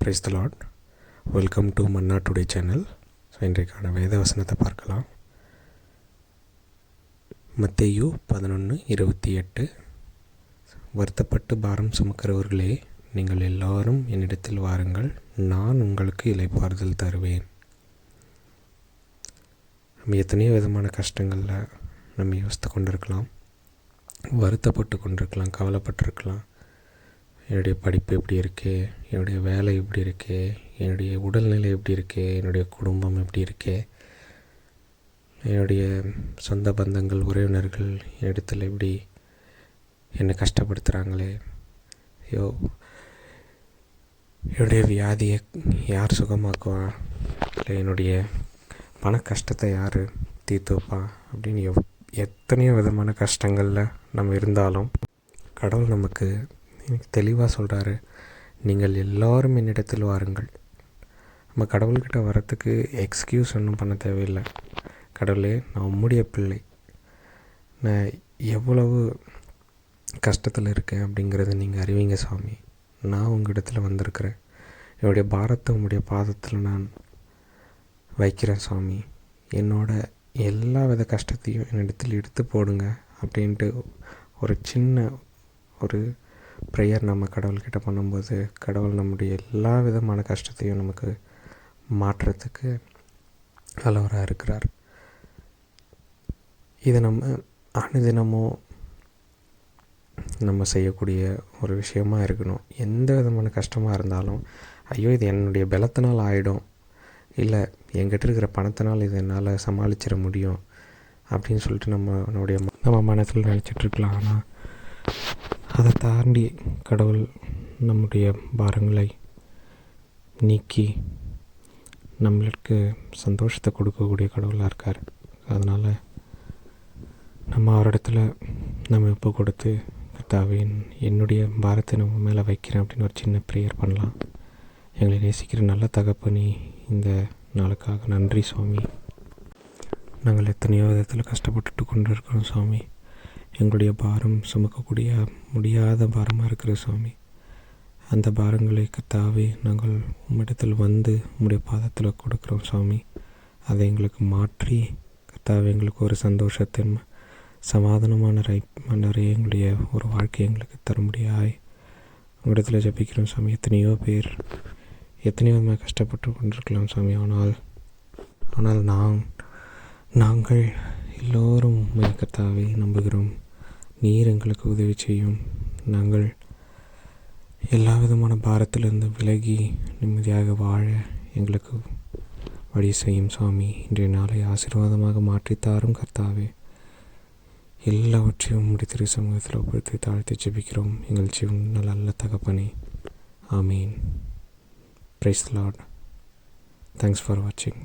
Praise the Lord welcome to Manna today channel so இன்றைக்கான வேத வசனத்தை பார்க்கலாம். மத்தேயு பதினொன்று இருபத்தி எட்டு. வருத்தப்பட்டு பாரம் சுமக்கிறவர்களே நீங்கள் எல்லாரும் என்னிடத்தில் வாருங்கள். நான் உங்களுக்கு இலைப்பாறுதல் தருவேன். நம்ம எத்தனையோ விதமான கஷ்டங்களில் நம்ம யோசித்து கொண்டிருக்கலாம். வருத்தப்பட்டு கொண்டிருக்கலாம் கவலைப்பட்டிருக்கலாம். என்னுடைய படிப்பு எப்படி இருக்குது என்னுடைய வேலை எப்படி இருக்குது என்னுடைய உடல்நிலை எப்படி இருக்குது என்னுடைய குடும்பம் எப்படி இருக்குது என்னுடைய சொந்த பந்தங்கள் உறவினர்கள் இடத்துல எப்படி என்னை கஷ்டப்படுத்துகிறாங்களே ஐயோ என்னுடைய வியாதியை யார் சுகமாக்குவா? இல்லை என்னுடைய பண கஷ்டத்தை யார் தீர்த்து வைப்பா? அப்படின்னு எவ் எத்தனையோ விதமான கஷ்டங்களில் நம்ம இருந்தாலும் கடவுள் நமக்கு எனக்கு தெளிவாக சொல்கிறாரு நீங்கள் எல்லோரும் என்னிடத்தில் வாருங்கள். நம்ம கடவுள்கிட்ட வரத்துக்கு எக்ஸ்கியூஸ் ஒன்றும் பண்ண தேவையில்லை. கடவுளே நான் உம்முடைய பிள்ளை. நான் எவ்வளவு கஷ்டத்தில் இருக்கேன் அப்படிங்கிறத நீங்கள் அறிவிங்க சாமி. நான் உங்கள் இடத்துல வந்திருக்கிறேன். என்னுடைய பாரத்தை உங்களுடைய பாதத்தில் நான் வைக்கிறேன் சாமி. என்னோட எல்லா வித கஷ்டத்தையும் என்னிடத்தில் எடுத்து போடுங்க அப்படின்ட்டு ஒரு சின்ன ஒரு ப்ரேயர் நம்ம கடவுள்கிட்ட பண்ணும்போது கடவுள் நம்முடைய எல்லா விதமான கஷ்டத்தையும் நமக்கு மாற்றுறதுக்கு நல்லவராக இருக்கிறார். இதை நம்ம அனுதினமும் நம்ம செய்யக்கூடிய ஒரு விஷயமாக இருக்கணும். எந்த விதமான கஷ்டமாக இருந்தாலும் ஐயோ இது என்னுடைய பலத்தினால் ஆகிடும் இல்லை என்கிட்ட இருக்கிற பணத்தினால் இது என்னால் சமாளிச்சிட முடியும். அப்படின்னு சொல்லிட்டு நம்ம நம்முடைய நம்ம மனசில் நினச்சிட்ருக்கலாம் ஆனால் அதை தாண்டி கடவுள் நம்முடைய பாரங்களை நீக்கி நம்மளுக்கு சந்தோஷத்தை கொடுக்கக்கூடிய கடவுளாக இருக்கார். அதனால் நம்ம அவரிடத்துல நம்ம இப்போ கொடுத்து கர்த்தாவின் என்னுடைய பாரத்தை நம்ம மேலே வைக்கிறேன் அப்படின்னு ஒரு சின்ன ப்ரேயர் பண்ணலாம். எங்களை நேசிக்கிற நல்ல தகப்பனி இந்த நாளுக்காக நன்றி சுவாமி. நாங்கள் எத்தனையோ விதத்தில் கஷ்டப்பட்டுட்டு கொண்டு இருக்கிறோம் சுவாமி. எங்களுடைய பாரம் சுமக்கக்கூடிய முடியாத பாரமாக இருக்கிற சுவாமி. அந்த பாரங்களை கத்தாவே நாங்கள் உம்மிடத்தில் வந்து உம்முடைய பாதத்தில் கொடுக்குறோம் சுவாமி. அதை எங்களுக்கு மாற்றி கத்தாவே எங்களுக்கு ஒரு சந்தோஷத்தின் சமாதானமான ரை மன்னரே எங்களுடைய ஒரு வாழ்க்கை எங்களுக்கு தரும்படியாய் உங்களிடத்தில் ஜபிக்கிறோம் சுவாமி. எத்தனையோ பேர் எத்தனையோ விதமாக கஷ்டப்பட்டு கொண்டிருக்கலாம் சுவாமி. ஆனால் ஆனால் நான் நாங்கள் எல்லோரும் கத்தாவை நம்புகிறோம். நீர் எங்களுக்கு உதவி செய்யும். நாங்கள் எல்லா விதமான பாரத்திலிருந்து விலகி நிம்மதியாக வாழ எங்களுக்கு வழி செய்யும் சுவாமி. இன்றைய நாளை ஆசீர்வாதமாக மாற்றித்தாரும் கர்த்தாவே. எல்லாவற்றையும் முடித்திரு சமூகத்தில் ஒப்படுத்தி தாழ்த்தி ஜெபிக்கிறோம். எங்கள் ஜீவன் நல்ல தகப்பனே. ஆமீன். பிரைஸ் லார்ட் தேங்க்ஸ் ஃபார் வாட்சிங்